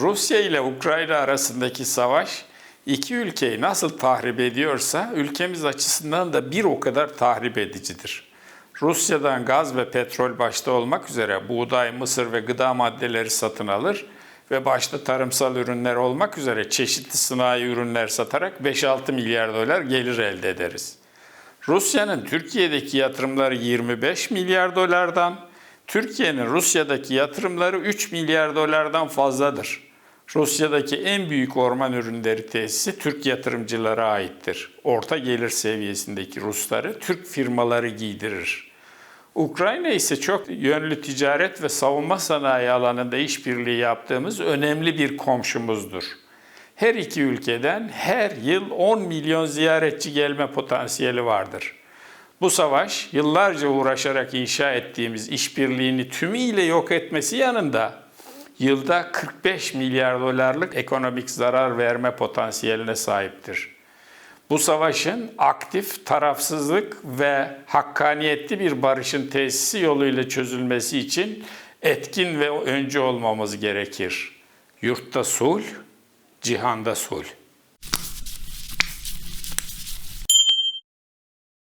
Rusya ile Ukrayna arasındaki savaş iki ülkeyi nasıl tahrip ediyorsa ülkemiz açısından da bir o kadar tahrip edicidir. Rusya'dan gaz ve petrol başta olmak üzere buğday, mısır ve gıda maddeleri satın alır ve başta tarımsal ürünler olmak üzere çeşitli sanayi ürünler satarak 5-6 milyar dolar gelir elde ederiz. Rusya'nın Türkiye'deki yatırımları 25 milyar dolardan, Türkiye'nin Rusya'daki yatırımları 3 milyar dolardan fazladır. Rusya'daki en büyük orman ürünleri tesisi Türk yatırımcılara aittir. Orta gelir seviyesindeki Rusları Türk firmaları giydirir. Ukrayna ise çok yönlü ticaret ve savunma sanayi alanında işbirliği yaptığımız önemli bir komşumuzdur. Her iki ülkeden her yıl 10 milyon ziyaretçi gelme potansiyeli vardır. Bu savaş yıllarca uğraşarak inşa ettiğimiz işbirliğini tümüyle yok etmesi yanında yılda 45 milyar dolarlık ekonomik zarar verme potansiyeline sahiptir. Bu savaşın aktif, tarafsızlık ve hakkaniyetli bir barışın tesisi yoluyla çözülmesi için etkin ve öncü olmamız gerekir. Yurtta sulh, cihanda sulh.